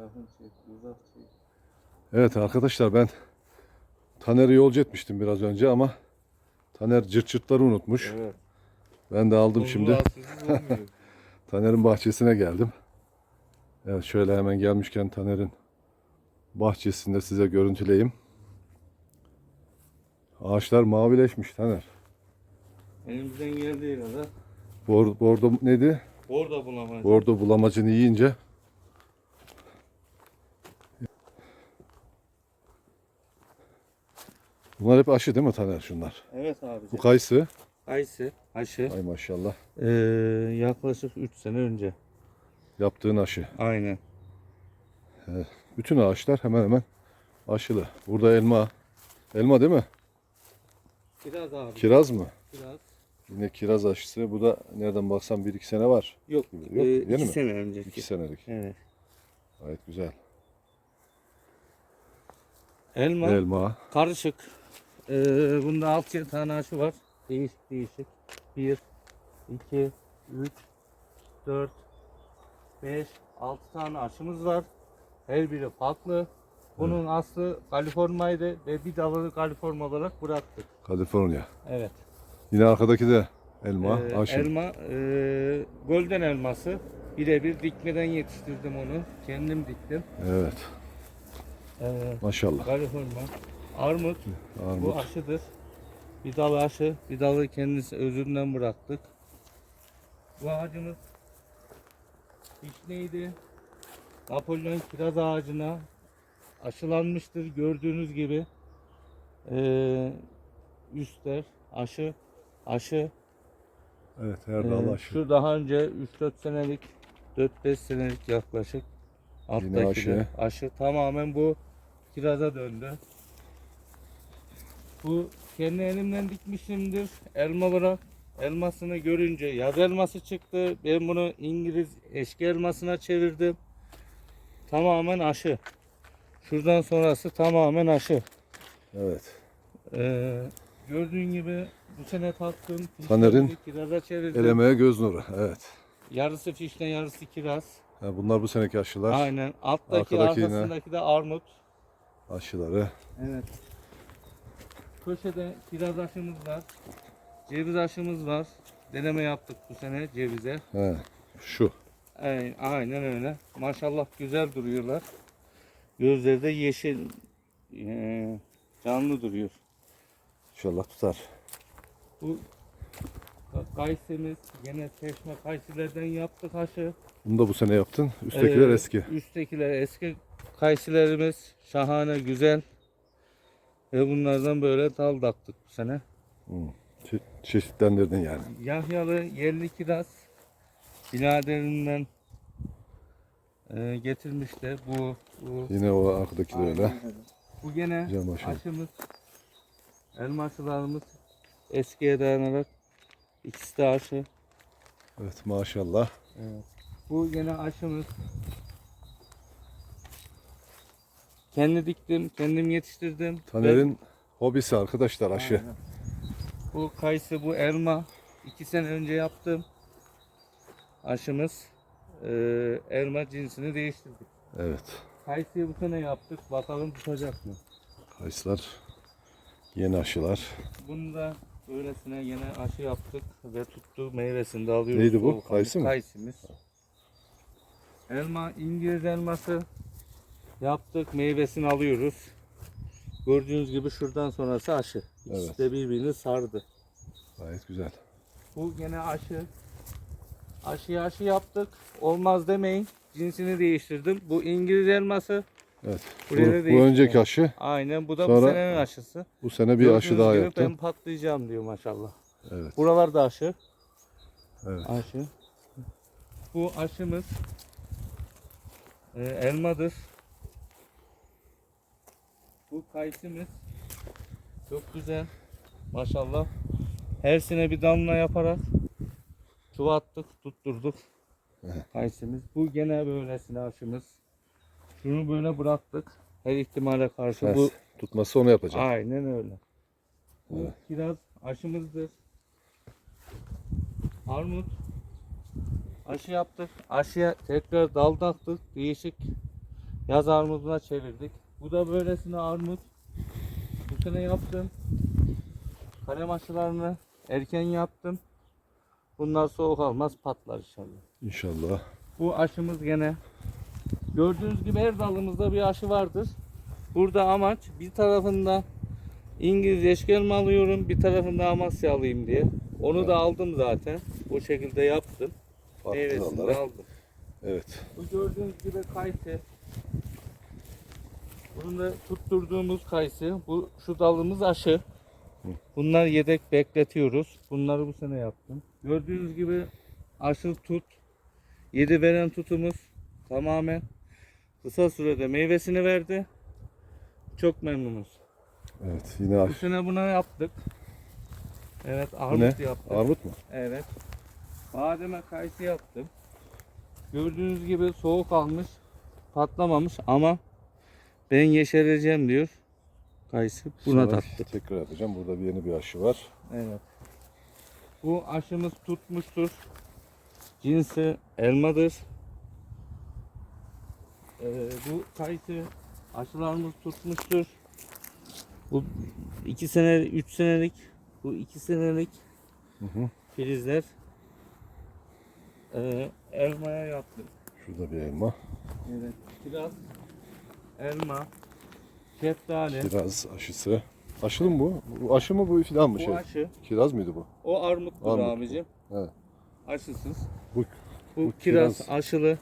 Yakın çek, uzak çek. Evet arkadaşlar ben Taner'i yolcu etmiştim biraz önce ama Taner cırt cırtları unutmuş. Evet. Ben de aldım Tozu şimdi. Taner'in bahçesine geldim. Evet şöyle hemen gelmişken Taner'in bahçesinde size görüntüleyeyim. Ağaçlar mavileşmiş Taner. Elimizden geldiği kadar. Bor, bordo neydi? Orada bulamayız. Bordo bulamacını yiyince Bunlar hep aşı değil mi Taner şunlar? Evet abi. Bu kayısı. Kayısı, aşı. Ay maşallah. Ee, yaklaşık 3 sene önce. Yaptığın aşı. Aynen. Bütün ağaçlar hemen hemen aşılı. Burada elma. Elma değil mi? Kiraz abi. Kiraz mı? Kiraz. Yine kiraz aşısı. Bu da nereden baksan 1-2 sene var. Yok. Yok, Yok. yeni iki mi? sene önceki. 2 senelik. Evet. Gayet güzel. Elma. Elma. Karışık. Ee, bunda 6 tane aşı var. Değişik değişik. 1, 2, 3, 4, 5, 6 tane aşımız var. Her biri farklı. Bunun aslı Kaliforniya'ydı ve bir dalı Kaliforniya olarak bıraktık. Kaliforniya. Evet. Yine arkadaki de elma. Ee, aşı. elma, e, golden elması. Birebir dikmeden yetiştirdim onu. Kendim diktim. Evet. Ee, Maşallah. Kaliforniya. Armut. Bu Armut. aşıdır. Bir dal aşı, bir dalı kendisi özünden bıraktık. Bu ağacımız neydi? Napolyon kiraz ağacına aşılanmıştır gördüğünüz gibi. Ee, üstler aşı, aşı. Evet her Ee, dal aşı. Şu daha önce 3-4 senelik, 4-5 senelik yaklaşık. Alttaki aşı. aşı tamamen bu kiraza döndü. Bu kendi elimden dikmişimdir. Elma bırak. Elmasını görünce yaz elması çıktı. Ben bunu İngiliz eşki elmasına çevirdim. Tamamen aşı. Şuradan sonrası tamamen aşı. Evet. Ee, gördüğün gibi bu sene taktım. Taner'in. Elemeye göz nuru. Evet. Yarısı fişne yarısı kiraz. Ha, bunlar bu seneki aşılar. Aynen. Alttaki Arkadaki yine- arkasındaki de armut. Aşıları. Evet. Köşede kiraz aşımız var. Ceviz aşımız var. Deneme yaptık bu sene cevize. He. Şu. Aynen, aynen öyle. Maşallah güzel duruyorlar. Gözleri de yeşil canlı duruyor. İnşallah tutar. Bu ka- kayısımız gene seçme kayısılardan yaptık aşı. Bunu da bu sene yaptın. Üsttekiler Ee, eski. Üsttekiler eski kayısılarımız şahane güzel. Ve bunlardan böyle dal taktık bu sene. Çe- çeşitlendirdin yani. Yahyalı yerli kiraz binaderinden e, getirmişler. Bu, bu, Yine o arkadaki de öyle. bu gene maşallah. aşımız, elma aşılarımız eskiye dayanarak ikisi de aşı. Evet maşallah. Evet. Bu gene aşımız. Kendi diktim, kendim yetiştirdim. Taner'in hobisi arkadaşlar aşı. Aynen. Bu kayısı, bu elma. iki sene önce yaptım. Aşımız. Ee, elma cinsini değiştirdik. Evet. Kayısıyı bu sene yaptık. Bakalım tutacak mı? Kayısılar. Yeni aşılar. Bunu da böylesine yine aşı yaptık ve tuttu. Meyvesini de alıyoruz. Neydi bu? Kayısı mı? Kayısımız. Elma, İngiliz elması yaptık. Meyvesini alıyoruz. Gördüğünüz gibi şuradan sonrası aşı. Evet. İkisi de birbirini sardı. Gayet güzel. Bu gene aşı. Aşı aşı yaptık. Olmaz demeyin. Cinsini değiştirdim. Bu İngiliz elması. Evet. Bu, Buraya da bu önceki aşı. Aynen bu da Sonra bu senenin aşısı. Bu sene bir Gördüğünüz aşı daha gibi yaptın. Ben patlayacağım diyor maşallah. Evet. Buralar da aşı. Evet. Aşı. Bu aşımız e, elmadır. Bu kayısımız çok güzel. Maşallah. Her sene bir damla yaparak çuva attık, tutturduk. Kayısımız. Bu gene böylesine aşımız. Şunu böyle bıraktık. Her ihtimale karşı Ters. bu Tutması onu yapacak. Aynen öyle. Bu Evet. kiraz aşımızdır. Armut aşı yaptık. Aşıya tekrar dal taktık. Değişik Yaz armuduna çevirdik. Bu da böylesine armut. Bu sene yaptım. Kalem aşılarını erken yaptım. Bunlar soğuk almaz patlar inşallah. İnşallah. Bu aşımız gene gördüğünüz gibi her dalımızda bir aşı vardır. Burada amaç bir tarafında İngiliz eşkelme alıyorum, bir tarafında Amasya alayım diye. Onu da aldım zaten. Bu şekilde yaptım. Farklı Meyvesini aldım. Evet. Bu gördüğünüz gibi kayısı. Bunun da tutturduğumuz kayısı. Bu şu dalımız aşı. Bunlar yedek bekletiyoruz. Bunları bu sene yaptım. Gördüğünüz gibi aşı tut. Yedi veren tutumuz tamamen kısa sürede meyvesini verdi. Çok memnunuz. Evet. Yine Bu aş- sene buna yaptık. Evet Bu armut yaptık. Armut mu? Evet. Bademe kayısı yaptım. Gördüğünüz gibi soğuk almış, patlamamış ama ben yeşereceğim diyor. Kayısı buna Sonra taktı. Tekrar yapacağım. Burada bir yeni bir aşı var. Evet. Bu aşımız tutmuştur. Cinsi elmadır. Ee, bu kayısı aşılarımız tutmuştur. Bu iki sene, üç senelik, bu iki senelik Hı hı. filizler. Ee, elmaya yaptık. Şurada bir elma. Evet. Kiraz, elma, şeftali. Kiraz aşısı. Aşılı mı bu? Bu aşı mı bu fidan mı Bu şey? aşı. Kiraz mıydı bu? O armuttur Armut abicim. Evet. Aşısız. Bu, Bu, bu kiraz, kiraz. aşılı.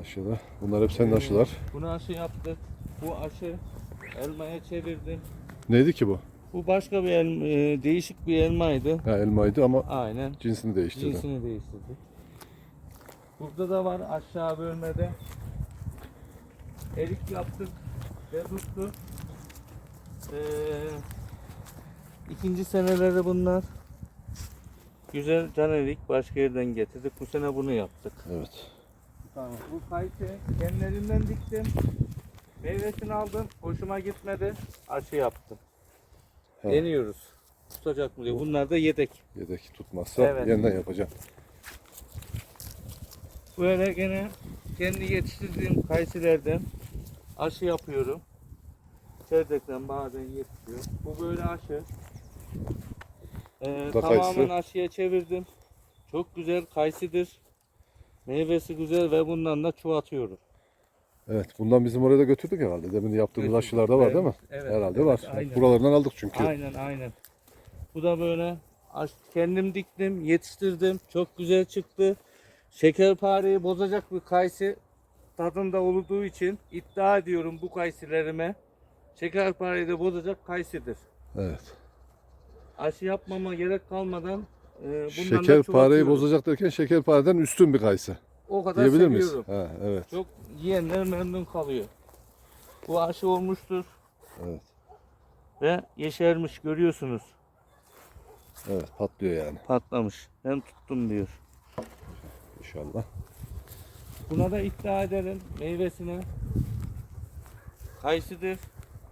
aşılı. Bunlar hep senin aşılar. Bunu aşı yaptık. Bu aşı elmaya çevirdim. Neydi ki bu? Bu başka bir elma, e, değişik bir elmaydı. Ha, elmaydı ama Aynen. cinsini değiştirdi. Cinsini değiştirdik. Burada da var aşağı bölmede. Erik yaptık ve tuttu. Ee, ikinci seneleri bunlar. Güzel can erik başka yerden getirdik. Bu sene bunu yaptık. Evet. Tamam. Bu kayısı kendilerinden diktim. Meyvesini aldım. Hoşuma gitmedi. Aşı yaptım. He. Deniyoruz. Tutacak mı diye. Bunlar da yedek. Yedek tutmazsa Evet. yeniden yapacağım. Böyle gene kendi yetiştirdiğim kaysilerden aşı yapıyorum. Çerdekten bazen yetişiyor. Bu böyle aşı. Ee, tamamen kayısı. aşıya çevirdim. Çok güzel kaysidir. Meyvesi güzel ve bundan da çoğaltıyorum. Evet. Bundan bizim oraya da götürdük herhalde. Demin yaptığımız Götürdük. aşılarda var değil mi? Evet, herhalde evet, var. aynen. Buralarından aldık çünkü. Aynen aynen. Bu da böyle aş- kendim diktim, yetiştirdim. Çok güzel çıktı. Şekerpareyi bozacak bir kayısı tadında olduğu için iddia ediyorum bu kayısılarıma. Şekerpareyi de bozacak kayısıdır. Evet. Aşı yapmama gerek kalmadan e, bundan da Şekerpareyi çoğaltıyorum. bozacak derken şekerpareden üstün bir kayısı. O kadar Diyebilir miyiz? seviyorum. Ha, evet. Çok yiyenler memnun kalıyor. Bu aşı olmuştur Evet. ve yeşermiş görüyorsunuz. Evet. Patlıyor yani. Patlamış. Ben tuttum diyor. İnşallah. Buna da iddia ederim meyvesine. Kayısıdır.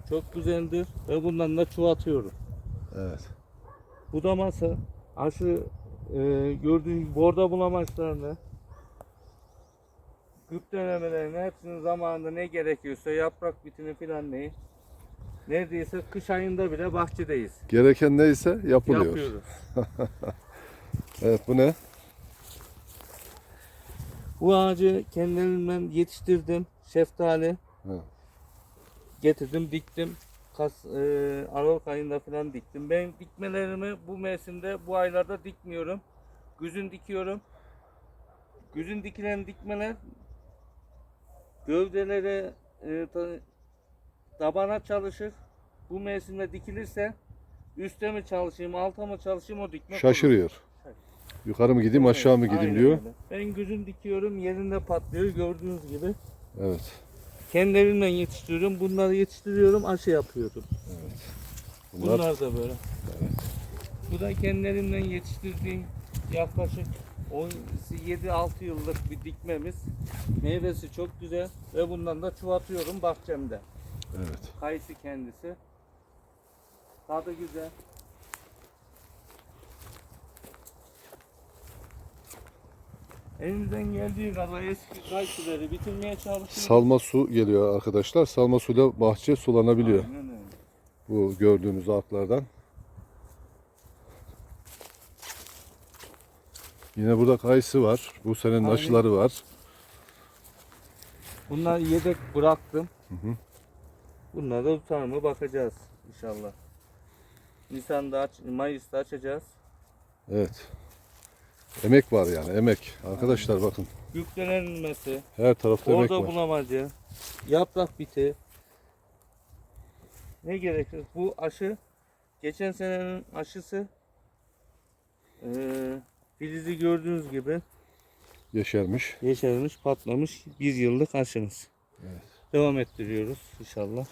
Çok güzeldir ve bundan da çoğaltıyorum. Evet. Budaması, aşı e, gördüğün borda bulamaçlarını, güp denemelerini hepsinin zamanında ne gerekiyorsa yaprak bitini filan neyi neredeyse kış ayında bile bahçedeyiz. Gereken neyse yapılıyor. Yapıyoruz. Evet bu ne? Bu ağacı kendimden yetiştirdim. Şeftali. Hı. Getirdim, diktim. Kas, e, Aralık ayında falan diktim. Ben dikmelerimi bu mevsimde, bu aylarda dikmiyorum. Güzün dikiyorum. Güzün dikilen dikmeler gövdelere e, ta- tabana çalışır. Bu mevsimde dikilirse üstte mi çalışayım, alta mı çalışayım o dikmek olur. Şaşırıyor. Yukarı mı gideyim aşağı mı gideyim Aynen diyor. öyle. Ben güzün dikiyorum yerinde patlıyor gördüğünüz gibi. Evet. Kendi elimden yetiştiriyorum. Bunları yetiştiriyorum aşı yapıyorum. Bunlar Bunlar da böyle. Bu da kendi elimden yetiştirdiğim yaklaşık 7-6 yıllık bir dikmemiz. Meyvesi çok güzel ve bundan da çoğaltıyorum bahçemde. evet. Kayısı kendisi. Tadı güzel. Elimizden geldiği kadar eski kayıtları bitirmeye çalışıyoruz. Salma su geliyor arkadaşlar. Salma suyla bahçe sulanabiliyor. Aynen öyle. Bu gördüğünüz arklardan. Yine burada kayısı var. Bu senenin Aynen. aşıları var. Bunları yedek bıraktım. Hı hı. Bunları da tutar mı bakacağız inşallah. Nisan'da aç, Mayıs'ta açacağız. Evet. Emek var yani emek. Arkadaşlar bakın Yüklenilmesi, her tarafta emek orada var. bulamacı, yaprak biti. Ne gerekir? Bu aşı geçen senenin aşısı eee filizi gördüğünüz gibi Yeşermiş. yeşermiş, patlamış bir yıllık aşımız. Evet. Devam ettiriyoruz inşallah.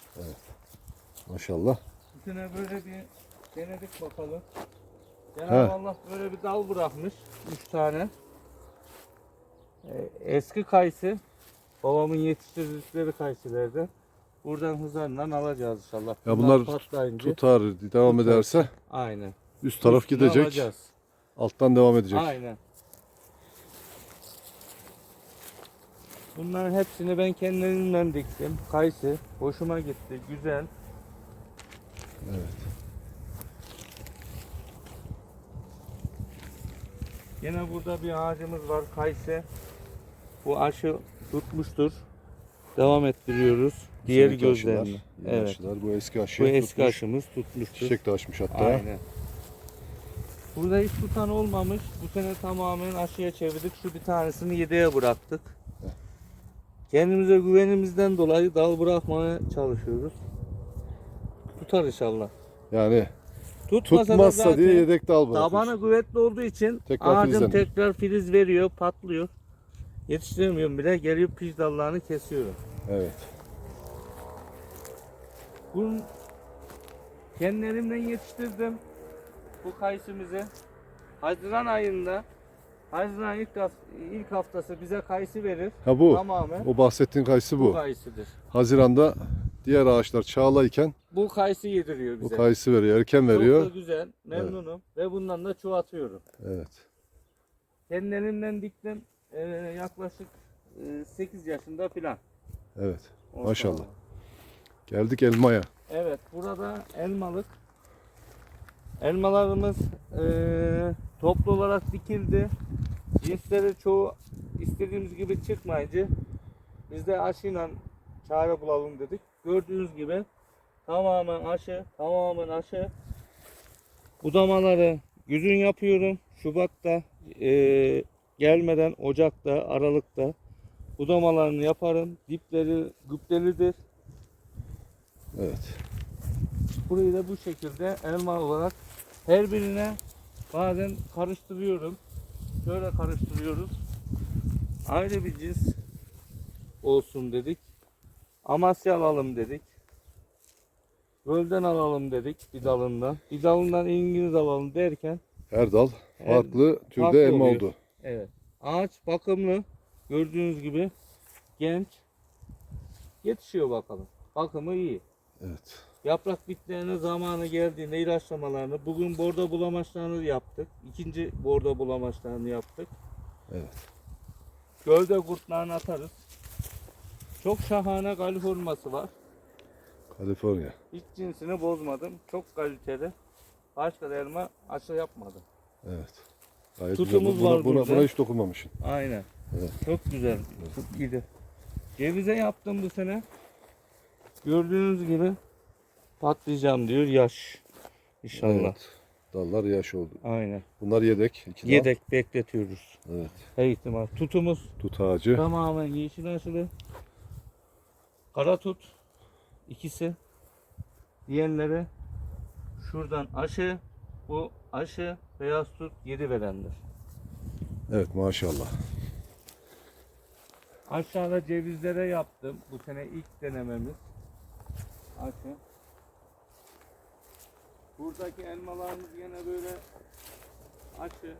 Maşallah. Bu sene böyle bir denedik bakalım. Cenab-ı Allah böyle bir dal bırakmış. Üç tane. Ee, eski kayısı. Babamın yetiştirdikleri kayısılardan. Buradan hızlarla alacağız inşallah. Ya bunlar patlayınca. Tutar, devam Tutar. ederse Aynen. üst taraf Üstüne gidecek. alacağız. Alttan devam edecek. Aynen. Bunların hepsini ben kendimden diktim. Kayısı. Hoşuma gitti. Güzel. Evet. Yine burada bir ağacımız var kayısı. Bu aşı tutmuştur. Devam ettiriyoruz. Diğer aşılar, gözlerini. yeni Evet. aşılar. Bu eski aşı. Bu eski tutmuş. aşımız tutmuştur. Çiçek de açmış hatta. Aynen. Burada hiç tutan olmamış. Bu sene tamamen aşıya çevirdik. Şu bir tanesini yedeğe bıraktık. Kendimize güvenimizden dolayı dal bırakmaya çalışıyoruz. Tutar inşallah. Yani Tutmasa, da tutmazsa zaten diye yedek dal bırakmış. Tabanı kuvvetli olduğu için Tekrar ağacım filizlenir. tekrar filiz veriyor, patlıyor. Yetiştiremiyorum bile. Geliyor piş dallarını kesiyorum. Evet. Bunun kendi elimden yetiştirdim. Bu kayısımızı. Haziran ayında Haziran ilk, haf- ilk haftası bize kayısı verir. Ha bu. Tamamen O bahsettiğin kayısı bu bu. kayısıdır. Haziran'da diğer ağaçlar çağlayken Bu kayısı yediriyor bu bize. kayısı veriyor. Erken Çok da veriyor. güzel, memnunum ve bundan da çoğaltıyorum. Evet. Kendi elimden diktim. Ee, yaklaşık 8 yaşında filan. Evet. ortalama. Maşallah. Geldik elmaya. Evet, burada elmalık. Elmalarımız eee, toplu olarak dikildi. Cinsleri çoğu istediğimiz gibi çıkmayınca biz de aşıyla çare bulalım dedik. Gördüğünüz gibi tamamen aşı, tamamen aşı. Budamaları güzün yapıyorum. Şubat'ta eee, gelmeden Ocak'ta, Aralık'ta budamalarını yaparım. Dipleri gübrelidir. Evet. Burayı da bu şekilde elma olarak her birine bazen karıştırıyorum. Şöyle karıştırıyoruz. Ayrı bir cins olsun dedik. Amasya alalım dedik. Gölden alalım dedik bir dalından. Bir dalından İngiliz alalım derken Her dal Her- farklı türde farklı elma oluyor. oldu. evet. Ağaç bakımlı. Gördüğünüz gibi genç. Yetişiyor bakalım. Bakımı iyi. Evet. Yaprak bitlerine zamanı geldiğinde ilaçlamalarını, bugün bordo bulamaçlarını yaptık. İkinci bordo bulamaçlarını yaptık. Evet. Gölde kurtlarını atarız. Çok şahane kaliforması var. Kaliforniya. Hiç cinsini bozmadım. Çok kaliteli. Başka da elma aşı yapmadım. Evet. Gayet Tutumuz güzel. Buna, var buna, burada. buna hiç dokunmamışsın. Aynen. Evet. Çok güzel. Çok iyiydi. Cevize yaptım bu sene. Gördüğünüz gibi patlayacağım diyor yaş. İnşallah. Evet. Dallar yaş oldu. Aynen. Bunlar yedek. iki dal. Yedek bekletiyoruz. Evet. Her ihtimal. Tutumuz Tut ağacı. tamamen yeşil aşılı. Kara tut. İkisi. Diğerleri şuradan aşı. Bu aşı beyaz tut 7 verendir. Evet maşallah. Aşağıda cevizlere yaptım. Bu sene ilk denememiz. Aşı. Buradaki elmalarımız yine böyle aşı.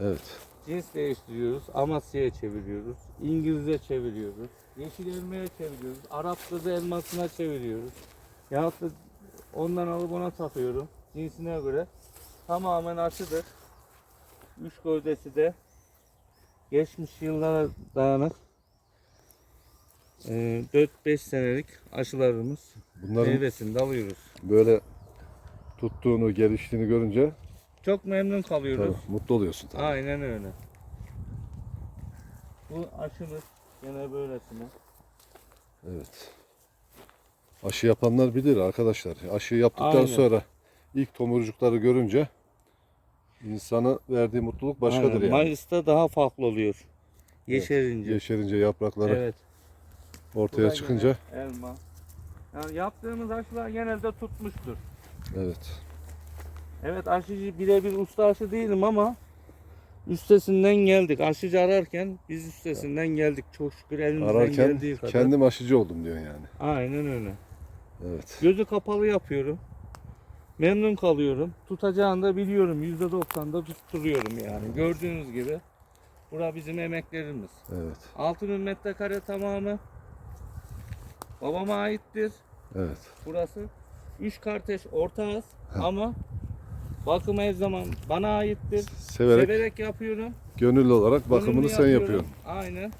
Evet. Cins değiştiriyoruz. Amasya'ya çeviriyoruz. İngilizce çeviriyoruz. Yeşil elmaya çeviriyoruz. Arap kızı elmasına çeviriyoruz. Yahut da ondan alıp ona takıyorum. Cinsine göre. Tamamen aşıdır. üç gövdesi de geçmiş yıllara dayanık e, 4-5 senelik aşılarımız Bunların meyvesini de alıyoruz. böyle tuttuğunu, geliştiğini görünce Çok memnun kalıyoruz. tabii, mutlu oluyorsun tabii. Aynen öyle. Bu aşımız gene böylesine. Evet. Aşı yapanlar bilir arkadaşlar. Aşı yaptıktan Aynen. sonra ilk tomurcukları görünce insana verdiği mutluluk başkadır Aynen. yani. Mayıs'ta daha farklı oluyor. Yeşerince. Yeşerince yaprakları Evet. ortaya çıkınca elma. Yani yaptığımız aşılar genelde tutmuştur. evet. Evet aşıcı birebir usta aşı değilim ama üstesinden geldik. Aşıcı ararken biz üstesinden geldik. Çok şükür elimizden Ararken geldiği kadar. kendim aşıcı oldum diyorsun yani. Aynen öyle. Evet. Gözü kapalı yapıyorum. Memnun kalıyorum. Tutacağını da biliyorum. %90'da tutturuyorum yani. Gördüğünüz gibi. Bura bizim emeklerimiz. Evet. 6000 metrekare tamamı babama aittir. Evet. Burası. Üç kardeş ortağız ama bakım her zaman bana aittir. Severek, Severek yapıyorum. gönüllü olarak bakımını Gönüllü sen yapıyorum. yapıyorsun. Aynen.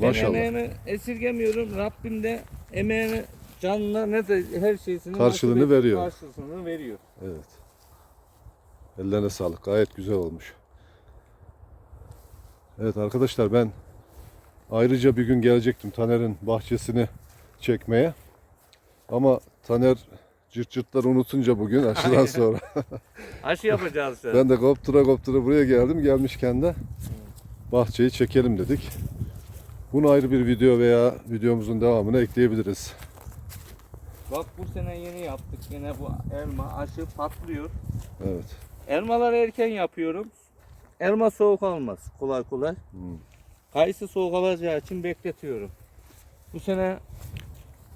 Maşallah. Ben emeğimi esirgemiyorum. Rabbim de emeğini canına ne de her şeysini Karşılığını nasip et- veriyor. Karşılığını veriyor. Evet. Ellerine sağlık. Gayet güzel olmuş. Evet arkadaşlar ben ayrıca bir gün gelecektim Taner'in bahçesini çekmeye. Ama Taner cırt cırtları unutunca bugün aşıdan Aynen. sonra Aşı yapacağız sen. ben de koptura koptura buraya geldim. Gelmişken de bahçeyi çekelim dedik. Bunu ayrı bir video veya videomuzun devamına ekleyebiliriz. Bak bu sene yeni yaptık. Yine bu elma aşı patlıyor. Evet. Elmaları erken yapıyorum. Elma soğuk almaz kolay kolay. Hmm. Kayısı soğuk alacağı için bekletiyorum. Bu sene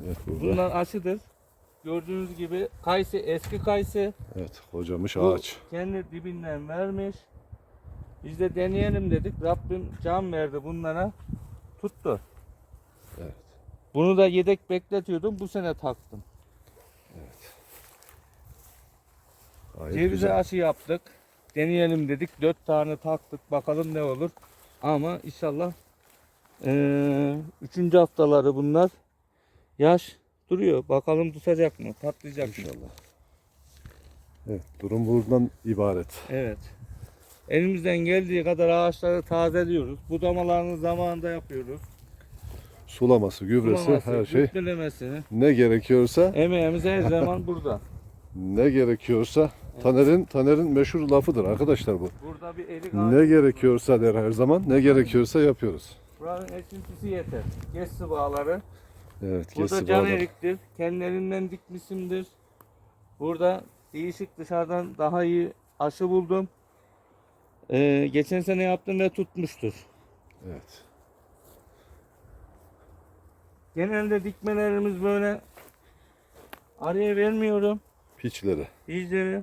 Evet burada. bunlar aşıdır. Gördüğünüz gibi kayısı eski kayısı. Evet kocamış Bu ağaç. kendi dibinden vermiş. Biz de deneyelim dedik. Rabbim can verdi bunlara. Tuttu. Evet. Bunu da yedek bekletiyordum. Bu sene taktım. Gayet Cevize güzel. aşı yaptık. Deneyelim dedik. Dört tane taktık. Bakalım ne olur. Ama inşallah eee, üçüncü haftaları bunlar. Yaş duruyor. Bakalım tutacak mı? Patlayacak mı? İnşallah. Evet, durum buradan ibaret. Evet. Elimizden geldiği kadar ağaçları tazeliyoruz. Budamalarını zamanında yapıyoruz. Sulaması, gübresi, Sulaması, her şey ne gerekiyorsa, Emeğimiz her zaman burada. ne gerekiyorsa Taner'in Taner'in meşhur lafıdır arkadaşlar bu. Burada bir erik Ne gerekiyorsa der her zaman, ne gerekiyorsa yapıyoruz. Buranın esintisi yeter. Geç sıvağları. Evet, Burada kesi can eriktir. Kendi elimden dikmişimdir. Burada değişik dışarıdan daha iyi aşı buldum. Ee, geçen sene yaptım ve tutmuştur. Evet. Genelde dikmelerimiz böyle araya vermiyorum. Piçleri. İyice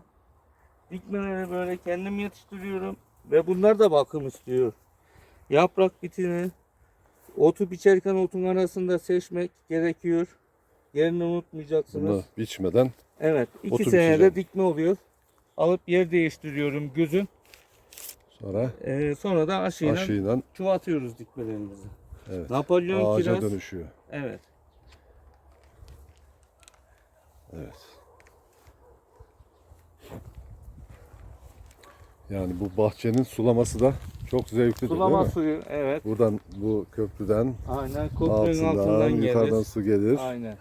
dikmeleri böyle kendim yetiştiriyorum. Ve bunlar da bakım istiyor. Yaprak bitini otu biçerken otun arasında seçmek gerekiyor. Yerini unutmayacaksınız. Bunu biçmeden Evet. iki Otu senede biçeceğim. dikme oluyor. Alıp yer değiştiriyorum güzün. sonra Ee, sonra da aşıyla aşıyla çuvatıyoruz dikmelerimizi. evet, Napolyon ağaca kiraz. dönüşüyor. Evet. Evet. Yani bu bahçenin sulaması da çok zevklidir Sulama değil mi? suyu. Evet. Buradan bu köprüden Aynen. Köprünün altından, altından yukarıdan gelir. su gelir. Aynen.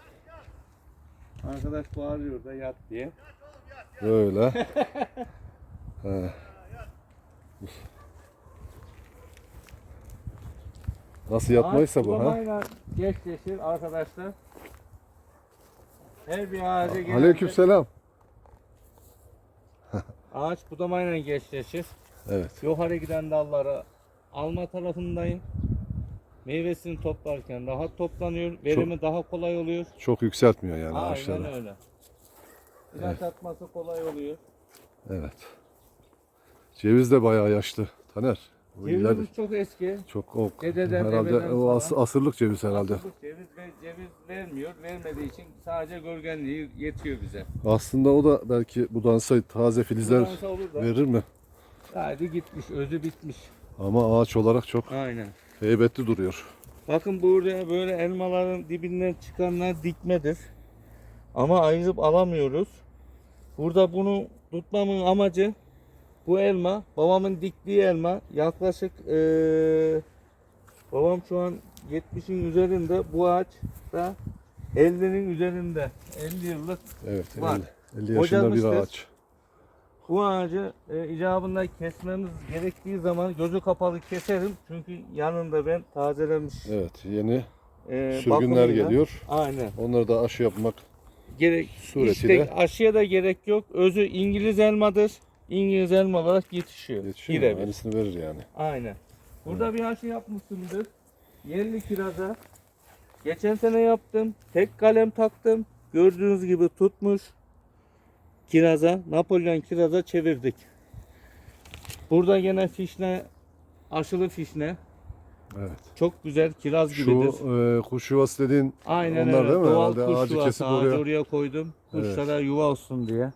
Arkadaş bağırıyor da yat diye. Böyle. He. Nasıl yatmaysa bu ha? sulamayla Geçleşir arkadaşlar. Her bir ağaca genelde Aleykümselam. ağaç budamayla geçleşir. Evet. Yukarı giden dalları alma tarafındayım. Meyvesini toplarken rahat toplanıyor. Verimi daha kolay oluyor. Çok yükseltmiyor yani Aynen ağaçları. öyle. İlaç atması kolay oluyor. Evet. Ceviz de bayağı yaşlı. Taner. Bu Cevizimiz çok eski. çok o Dededen, herhalde dededen o as- falan. asırlık ceviz herhalde. Asıllık ceviz, ve ceviz vermiyor. Vermediği için sadece gölgenliği yetiyor bize. Aslında o da belki budansa taze filizler Budansa olur da. verir mi? Kaydı gitmiş, özü bitmiş. Ama ağaç olarak çok Aynen. heybetli duruyor. Bakın burada böyle elmaların dibinden çıkanlar dikmedir. Ama ayırıp alamıyoruz. Burada bunu tutmamın amacı bu elma, babamın diktiği elma yaklaşık eee, babam şu an 70'in üzerinde bu ağaç da 50'nin üzerinde 50 yıllık Evet. Var. 50, 50 yaşında bir ağaç. Bu ağacı e, icabında kesmemiz gerektiği zaman gözü kapalı keserim. Çünkü yanında ben tazelemiş Evet. Yeni e, sürgünler geliyor. Aynen. Onları da aşı yapmak Gerek Suretiyle. işte aşıya da gerek yok. Özü İngiliz elmadır. İngiliz elma olarak yetişiyor. yetişiyor. Birebir. Aynısını verir yani. Aynen. Burada bir aşı yapmışsındır. Yerli kiraza. Geçen sene yaptım. Tek kalem taktım. Gördüğünüz gibi tutmuş. Kiraza, Napolyon kiraza çevirdik. Burada gene fişne, aşılı fişne. Evet. Çok güzel kiraz gibidir. Şu e, kuş yuvası dediğin Aynen onlar öyle. değil mi? Doğal Herhalde kuş ağacı yuvası. kesip Ağacı oraya- oraya koydum. Evet. Kuşlara yuva olsun diye.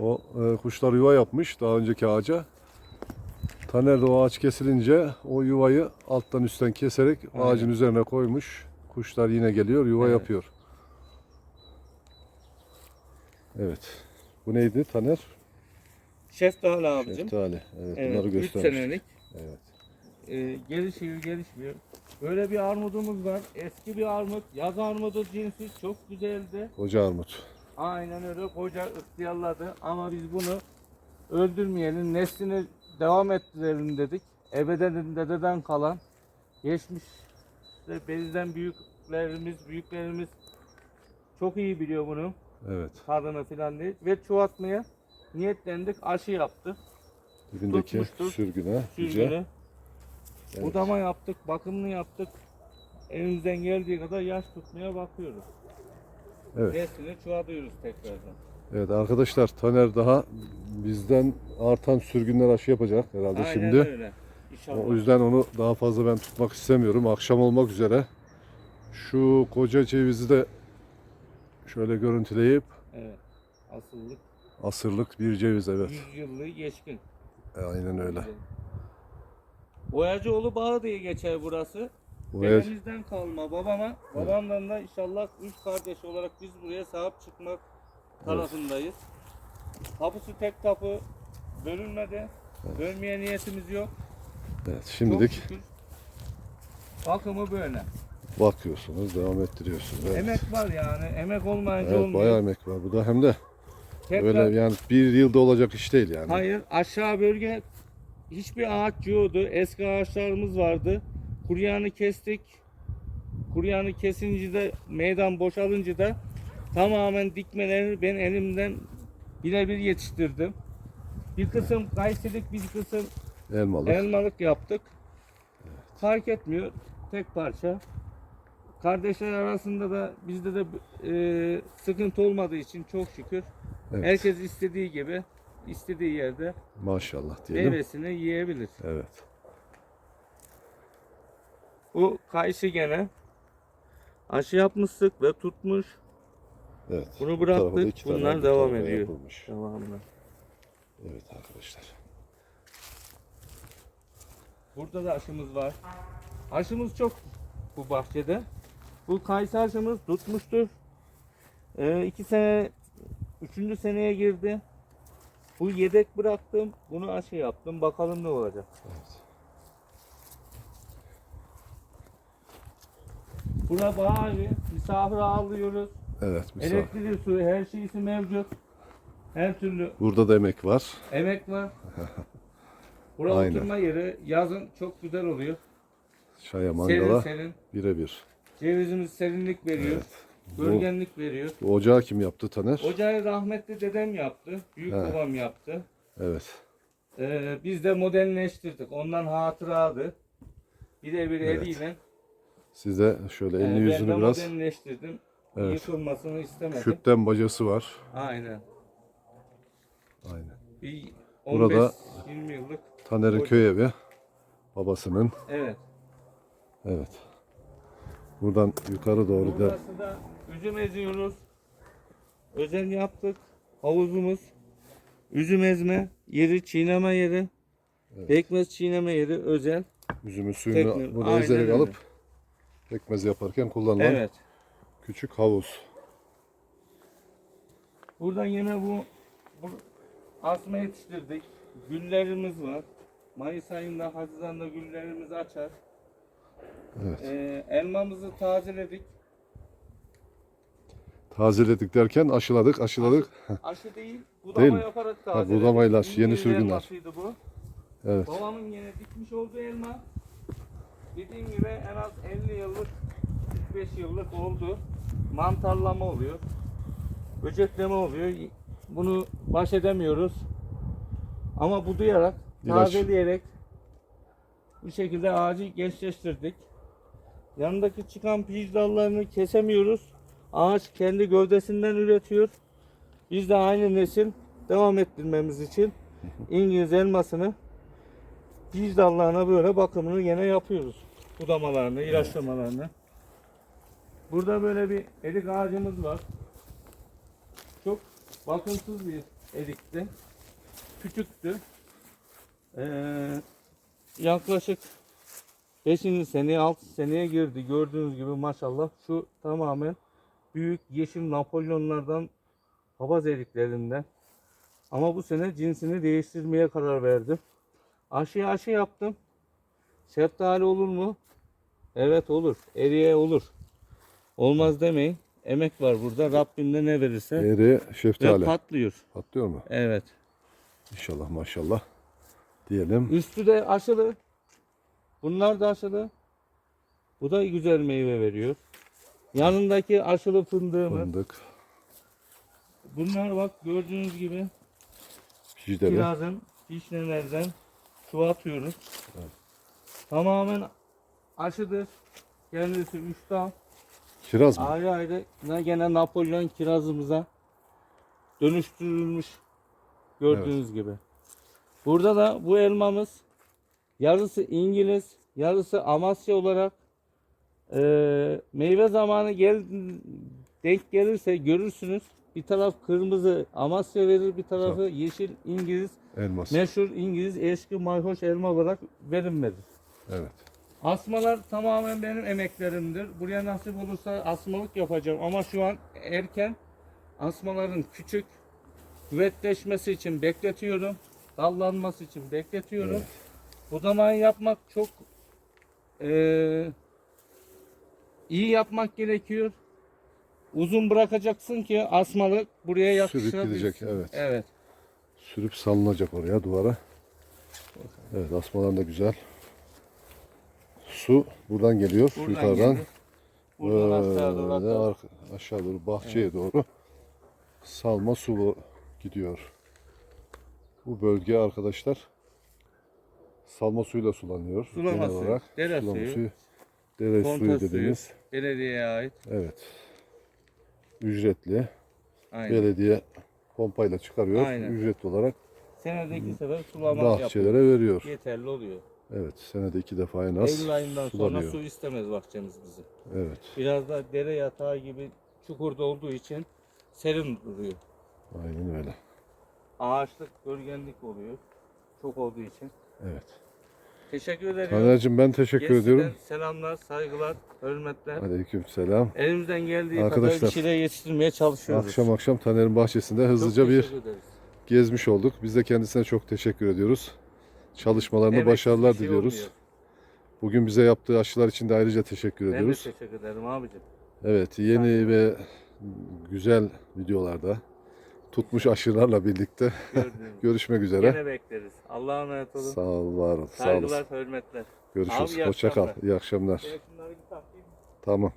o e, kuşlar yuva yapmış daha önceki ağaca. Taner de o ağaç kesilince o yuvayı alttan üstten keserek Aynen. ağacın üzerine koymuş. Kuşlar yine geliyor yuva Evet. yapıyor. Evet. Bu neydi Taner? Şeftali abicim. Şeftali. Evet, Evet, bunları 3 göstermiş. senelik. Evet. Ee, gelişiyor, gelişmiyor. Böyle bir armudumuz var. Eski bir armut. Yaz armudu cinsi çok güzeldi. Koca armut. Aynen öyle koca ıhtiyarladı. Ama biz bunu öldürmeyelim. Neslini devam ettirelim dedik. Ebeden dededen kalan geçmiş bizden büyüklerimiz, büyüklerimiz çok iyi biliyor bunu. Evet. Tadını filan değil. Ve çoğaltmaya niyetlendik. Aşı yaptık. Dibindeki Tutmuştur. sürgüne. Güzel. Sürgünü. Evet. Budama yaptık, bakımını yaptık. Elimizden geldiği kadar yaş tutmaya bakıyoruz. Evet. Neslini çoğaltıyoruz tekrardan. Evet arkadaşlar Taner daha bizden artan sürgünler aşı yapacak herhalde Aynen şimdi. öyle. İnşallah. O yüzden onu daha fazla ben tutmak istemiyorum. Akşam olmak üzere. Şu koca cevizi de şöyle görüntüleyip Evet. Asıllık asırlık bir ceviz evet. 100 yıllığı geçkin. E, Aynen öyle. Boyacıoğlu Bağı diye geçer burası. Bu ev Dedemizden kalma babama. Babamdan da inşallah üç kardeş olarak biz buraya sahip çıkmak tarafındayız. Tapusu tek tapu bölünmedi. Bölmeye niyetimiz yok. evet, Çok şimdilik şükür. Bakımı böyle. Bakıyorsunuz, devam ettiriyorsunuz. Evet, Emek var yani. Emek olmayınca evet olmuyor. bayağı emek var burada hem de Tekrar- öyle yani bir yılda olacak iş değil yani. Hayır aşağı bölge hiçbir ağaç yoktu. Eski ağaçlarımız vardı. Kuruyanı kestik. Kuruyanı kesince de meydan boşalınca da tamamen dikmelerini ben elimden birebir yetiştirdim. Bir kısım kayısılık bir kısım Elmalık. elmalık yaptık. Fark etmiyor. Tek parça. Kardeşler arasında da bizde de e, sıkıntı olmadığı için çok şükür Evet. herkes istediği gibi istediği yerde Maşallah diyelim. meyvesini yiyebilir. Evet. Bu kayısı gene aşı yapmıştık ve tutmuş. Evet. Bunu bıraktık. Bunlar bu devam ediyor. yapılmış. Devamlı. Evet arkadaşlar. Burada da aşımız var. Aşımız çok bu bahçede. Bu kayısı aşımız tutmuştur. Ee, iki sene, üçüncü seneye girdi. Bu yedek bıraktım. Bunu aşı yaptım. Bakalım ne olacak. Evet. Burada bağ evi. Misafir ağırlıyoruz. Evet. misafir. Elektriği, suyu, her şeysi mevcut. Her türlü Burada da emek var. emek var. Buraya Aynen. oturma yeri yazın çok güzel oluyor. Çaya mangala birebir. Cevizimiz serinlik veriyor. Evet. Bu, Bölgenlik veriyor. bu ocağı kim yaptı Taner? Ocağı rahmetli dedem yaptı. Büyük He. babam yaptı. Evet. Ee, biz de modelleştirdik. Ondan hatıradı. Birebir Evet. eliyle. Size şöyle Ee, elini ben yüzünü de biraz modelleştirdim. Evet. Yıkılmasını istemedim. küpten bacası var. Aynen. Aynen. Bir Burada- 15-20 yıllık. Taner'in köy evi. Babasının. Evet. Evet. Buradan yukarı doğru da Burası da üzüm eziyoruz. Özel yaptık. Havuzumuz. Üzüm ezme yeri, çiğneme yeri. Pekmez çiğneme yeri özel. Üzümün suyunu bunu Aynen ezerek alıp pekmez yaparken kullanılan Evet. küçük havuz. Buradan yine bu, bu asma yetiştirdik. Güllerimiz var. Mayıs ayında, Haziran'da güllerimiz açar. Evet. Ee, elmamızı tazeledik. Tazeledik derken aşıladık, aşıladık. Aşı değil, budama Değil mi? yaparak Ha, tazeledik. budamayla aşı, yeni sürgünler. bu. Evet. Babamın yine dikmiş olduğu elma. Dediğim gibi en az 50 yıllık, 45 yıllık oldu. Mantarlama oluyor. Böcekleme oluyor. Bunu baş edemiyoruz. Ama budayarak, İlaç. tazeleyerek bu şekilde ağacı gençleştirdik. Yanındaki çıkan piş dallarını kesemiyoruz. Ağaç kendi gövdesinden üretiyor. Biz de aynı nesil devam ettirmemiz için İngiliz elmasını piş dallarına böyle bakımını gene yapıyoruz. Budamalarını, ilaçlamalarını. Burada böyle bir erik ağacımız var. Çok bakımsız bir erikti. Küçüktü. Ee, yaklaşık 5. seneye 6 seneye girdi. Gördüğünüz gibi maşallah şu tamamen büyük yeşil Napolyonlardan papaz eriklerinden. Ama bu sene cinsini değiştirmeye karar verdim. Aşı aşı yaptım. Şeftali olur mu? Evet olur. Eriye olur. Olmaz demeyin. Emek var burada. Rabbim de ne verirse. Eri Ve şeftali. patlıyor. Patlıyor mu? Evet. İnşallah maşallah diyelim. Üstü de aşılı. Bunlar da aşılı. Bu da güzel meyve veriyor. Yanındaki aşılı fındığımız. Fındık, Bunlar bak gördüğünüz gibi pijleri. kirazın vişnelerden su atıyoruz. Tamamen aşıdır. Kendisi üç dal. Kiraz mı? Ayrı ayrı gene Napolyon kirazımıza dönüştürülmüş gördüğünüz gibi. Burada da bu elmamız yarısı İngiliz, yarısı Amasya olarak eee, meyve zamanı gel denk gelirse görürsünüz. Bir taraf kırmızı Amasya verir, bir tarafı yeşil İngiliz, Elmas. meşhur İngiliz eski mayhoş elma olarak verim verir. Evet. Asmalar tamamen benim emeklerimdir. Buraya nasip olursa asmalık yapacağım ama şu an erken asmaların küçük küvetleşmesi için bekletiyorum. Dallanması için bekletiyorum. Budamayı yapmak çok eee, iyi yapmak gerekiyor. Uzun bırakacaksın ki asmalık buraya yakışabilsin. gidecek, evet. Evet. Sürüp salınacak oraya duvara. Evet asmalar da güzel. Su buradan geliyor. Buradan yukarıdan. gelir. Buradan aşağı doğru Böyle akar. arka- aşağı doğru bahçeye doğru salma su gidiyor. Bu bölge arkadaşlar salma suyla sulanıyor. Sulama genel suyu, olarak. dere Sulama suyu, suyu, dere Konta suyu suyu. dediğimiz. Belediyeye ait. Evet. Ücretli. Aynen. Belediye pompayla çıkarıyor. Aynen. Ücretli olarak Senede iki sefer sulama yapıyor. bahçelere veriyor. Yeterli oluyor. Evet. Senede iki defa en az Eylül ayından sonra sulanıyor. su istemez bahçemiz bizi. Evet. Biraz da dere yatağı gibi çukurda olduğu için serin duruyor. Aynen öyle. Ağaçlık, gölgenlik oluyor. Çok olduğu için. Evet. Teşekkür ederim. Taner'cim ben teşekkür Geziden ediyorum. Selamlar, saygılar, hürmetler. Aleyküm selam. Elimizden geldiği kadar Arkadaşlar, bir şeyler yetiştirmeye çalışıyoruz. Akşam akşam Taner'in bahçesinde hızlıca bir ederiz. gezmiş olduk. Biz de kendisine çok teşekkür ediyoruz. Çalışmalarına Emeksiz başarılar bir şey diliyoruz. olmuyor. Bugün bize yaptığı aşılar için de ayrıca teşekkür Ben de ediyoruz. teşekkür ederim abicim. Evet, yeni ve güzel videolarda tutmuş aşılarla birlikte görüşmek üzere. Gene bekleriz. Allah'a emanet olun. Sağ ol, var ol. Sağ Saygılar, olasın. hürmetler. Görüşürüz. Hoşça kal. akşamlar. İyi akşamlar. Tamam.